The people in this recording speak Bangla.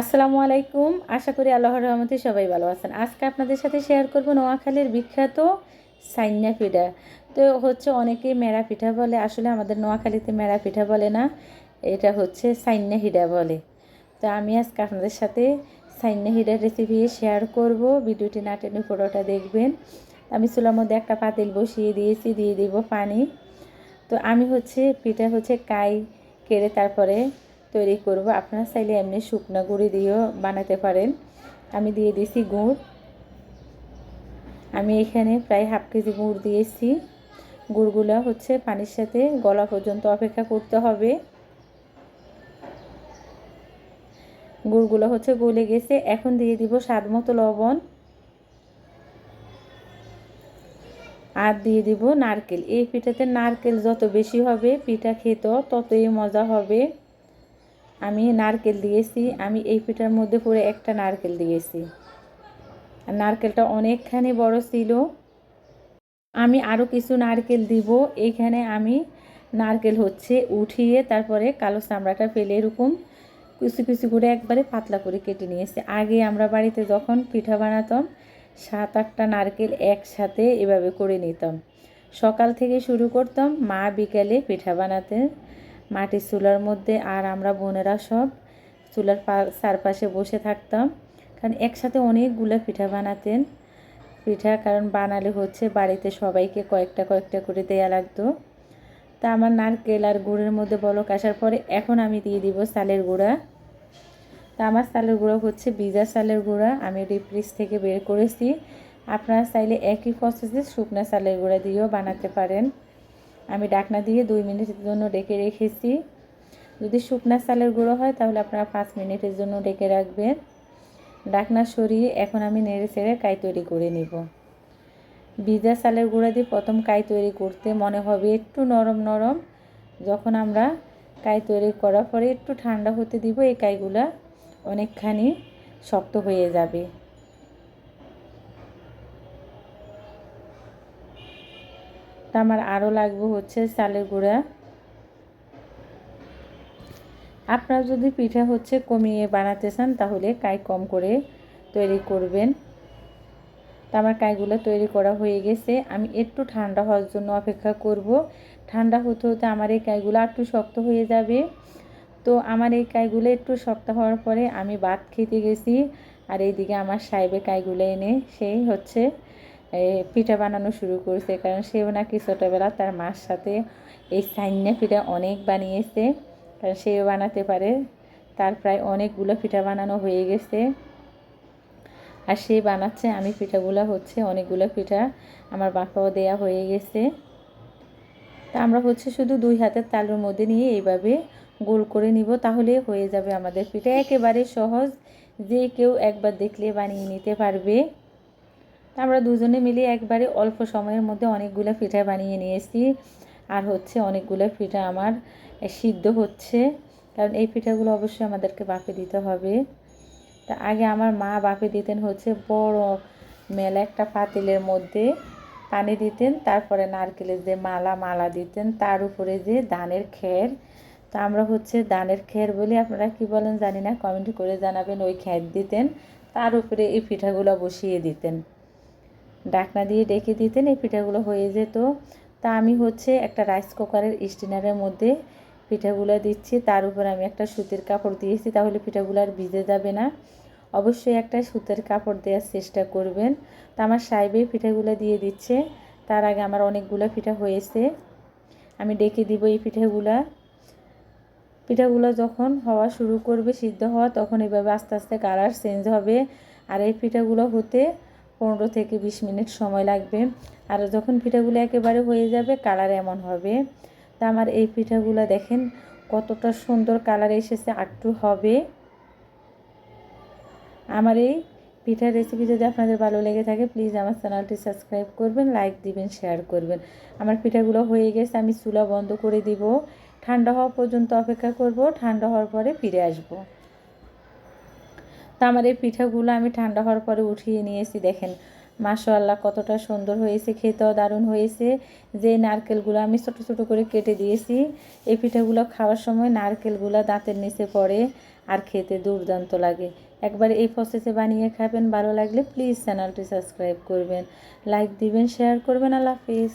আসসালামু আলাইকুম। আশা করি আল্লাহর রহমতে সবাই ভালো আছেন। আজকে আপনাদের সাথে শেয়ার করব নোয়াখালীর বিখ্যাত সাইন্যা পিঠা। তো হচ্ছে অনেকেই মেরা পিঠা বলে, আসলে আমাদের নোয়াখালীতে মেরা পিঠা বলে না, এটা হচ্ছে সাইন্যা হিডা বলে। তো আমি আজকে আপনাদের সাথে সাইন্যা হিডার রেসিপি শেয়ার করব। ভিডিওটি না টেনে পুরোটা দেখবেন। আমি চুলার মধ্যে একটা পাতিল বসিয়ে দিয়েছি, দিয়ে দিব পানি। তো আমি হচ্ছে পিঠা হচ্ছে কাই, কেড়ে তারপরে তৈরি করব। আপনারা চাইলে এমনি শুকনো গুঁড়ি দিয়েও বানাতে পারেন। আমি দিয়ে দিয়েছি গুড়। আমি এখানে প্রায় হাফ কেজি গুড় দিয়েছি। গুড়গুলো হচ্ছে পানির সাথে গলা পর্যন্ত অপেক্ষা করতে হবে। গুড়গুলো হচ্ছে গলে গেছে। এখন দিয়ে দিব স্বাদ মতো লবণ। আর দিয়ে দিব নারকেল। এই পিঠাতে নারকেল যত বেশি হবে, পিঠা খেত ততই মজা হবে। আমি নারকেল দিয়েছি, আমি এই পিঠার মধ্যে পুরো একটা নারকেল দিয়েছি। আর নারকেলটা অনেকখানি বড় ছিল। আমি আরও কিছু নারকেল দিব। এইখানে আমি নারকেল হচ্ছে উঠিয়ে তারপরে কালো চামড়াটা ফেলে এরকম কিছু কিছু করে একবারে পাতলা করে কেটে নিয়েছি। আগে আমরা বাড়িতে যখন পিঠা বানাতাম, সাত আটটা নারকেল একসাথে এভাবে করে নিতাম। সকাল থেকে শুরু করতাম মা বিকালে পিঠা বানাতে। মাটির চুলার মধ্যে আর আমরা বোনেরা সব চুলার চারপাশে বসে থাকতাম। কারণ একসাথে অনেকগুলো পিঠা বানাতেন। পিঠা কারণ বানালে হচ্ছে বাড়িতে সবাইকে কয়েকটা কয়েকটা করে দেয়া লাগতো। তা আমার নারকেল আর গুড়ের মধ্যে বলক আসার পরে এখন আমি দিয়ে দিব চালের গুঁড়া। তা আমার চালের গুঁড়ো হচ্ছে বিজা চালের গুঁড়া। আমি ডিপ্রিস থেকে বের করেছি। আপনারা চাইলে একই প্রসেসে শুকনা চালের গুঁড়া দিয়েও বানাতে পারেন। আমি ডাকনা দিয়ে দুই মিনিটের জন্য ডেকে রেখেছি। যদি শুকনা চালের গুঁড়ো হয়, তাহলে আপনারা পাঁচ মিনিটের জন্য ডেকে রাখবেন। ডাকনা সরিয়ে এখন আমি নেড়ে ছেড়ে কাই তৈরি করে নিব। ভিজা চালের গুঁড়া দিয়ে প্রথম কাই তৈরি করতে মনে হবে একটু নরম নরম। যখন আমরা কাই তৈরি করার পরে একটু ঠান্ডা হতে দিব, এই কাইগুলা অনেকখানি শক্ত হয়ে যাবে। তা আমার আরও লাগবে হচ্ছে চালের গুঁড়া। আপনারা যদি পিঠা হচ্ছে কমিয়ে বানাতে চান, তাহলে কাই কম করে তৈরি করবেন। তা আমার কাইগুলো তৈরি করা হয়ে গেছে। আমি একটু ঠান্ডা হওয়ার জন্য অপেক্ষা করব। ঠান্ডা হতে হতে আমার এই কাইগুলো একটু শক্ত হয়ে যাবে। তো আমার এই কাইগুলো একটু শক্ত হওয়ার পরে আমি ভাত খেতে গেছি। আর এইদিকে আমার সাহেবে কাইগুলো এনে, সেই হচ্ছে পিঠা বানানো শুরু করছে, কারণ সেও নাকি ছোটোবেলা তার মার সাথে এই সাইন্যা পিঠা অনেক বানিয়েছে, কারণ সেও বানাতে পারে। তার প্রায় অনেকগুলো পিঠা বানানো হয়ে গেছে। আর সে বানাচ্ছে, আমি পিঠাগুলো হচ্ছে অনেকগুলো পিঠা আমার বাপাও দেয়া হয়ে গেছে। তা আমরা হচ্ছে শুধু দুই হাতের তালুর মধ্যে নিয়ে এইভাবে গোল করে নিব, তাহলে হয়ে যাবে আমাদের পিঠা। একেবারে সহজ, যে কেউ একবার দেখলে বানিয়ে নিতে পারবে। আমরা দুজনে মিলে একবারে অল্প সময়ের মধ্যে অনেকগুলো পিঠা বানিয়ে নিয়েছি আর হচ্ছে অনেকগুলো পিঠা আমার সিদ্ধ হচ্ছে। কারণ এই পিঠাগুলো অবশ্যই আমাদেরকে বাপে দিতে হবে। তা আগে আমার মা বাপে দিতেন হচ্ছে বড় মেলা একটা পাতিলের মধ্যে পানি দিতেন, তারপরে নারকেলের যে মালা মালা দিতেন, তার উপরে যে ধানের খের। তা আমরা হচ্ছে ধানের খের বলি, আপনারা কি বলেন জানি না, কমেন্ট করে জানাবেন, ওই খের দিতেন, তার উপরে এই পিঠাগুলো বসিয়ে দিতেন। ডাকনা দিয়ে ডেকে দিতেন, এই পিঠাগুলো হয়ে যেত। তা আমি হচ্ছে একটা রাইস কুকারের স্টিনারের মধ্যে পিঠাগুলো দিচ্ছি। তার উপর আমি একটা সুতির কাপড় দিয়েছি, তাহলে পিঠাগুলো আর ভিজে যাবে না। অবশ্যই একটা সুতের কাপড় দেওয়ার চেষ্টা করবেন। তা আমার সাহেবে পিঠাগুলো দিয়ে দিচ্ছে। তার আগে আমার অনেকগুলো পিঠা হয়েছে। আমি ডেকে দিব এই পিঠাগুলা। পিঠাগুলো যখন হওয়া শুরু করবে, সিদ্ধ হওয়া, তখন এভাবে আস্তে আস্তে কালার চেঞ্জ হবে। আর এই পিঠাগুলো হতে পনেরো থেকে বিশ মিনিট সময় লাগবে। আর যখন পিঠাগুলো একেবারে হয়ে যাবে, কালার এমন হবে। তা আমার এই পিঠাগুলো দেখেন, কতটা সুন্দর কালার এসেছে আটটু হবে। আমার এই পিঠার রেসিপি যদি আপনাদের ভালো লেগে থাকে প্লিজ আমার চ্যানেলটি সাবস্ক্রাইব করবেন লাইক দিবেন শেয়ার করবেন। আমার পিঠাগুলো হয়ে গেছে, আমি চুলা বন্ধ করে দিব। ঠান্ডা হওয়া পর্যন্ত অপেক্ষা করব, ঠান্ডা হওয়ার পরে ফিরে আসব। তা আমার এই পিঠাগুলো আমি ঠান্ডা হওয়ার পরে উঠিয়ে নিয়েছি, দেখেন। মাশাল্লাহ কতটা সুন্দর হয়েছে, খেতেও দারুণ হয়েছে। যে নারকেলগুলো আমি ছোটো ছোটো করে কেটে দিয়েছি, এই পিঠাগুলো খাওয়ার সময় নারকেলগুলো দাঁতের নিচে পড়ে আর খেতে দুর্দান্ত লাগে। একবার এই প্রসেসে বানিয়ে খাবেন, ভালো লাগলে প্লিজ চ্যানেলটি সাবস্ক্রাইব করবেন। লাইক দিবেন শেয়ার করবেন, আল্লাহ হাফিজ।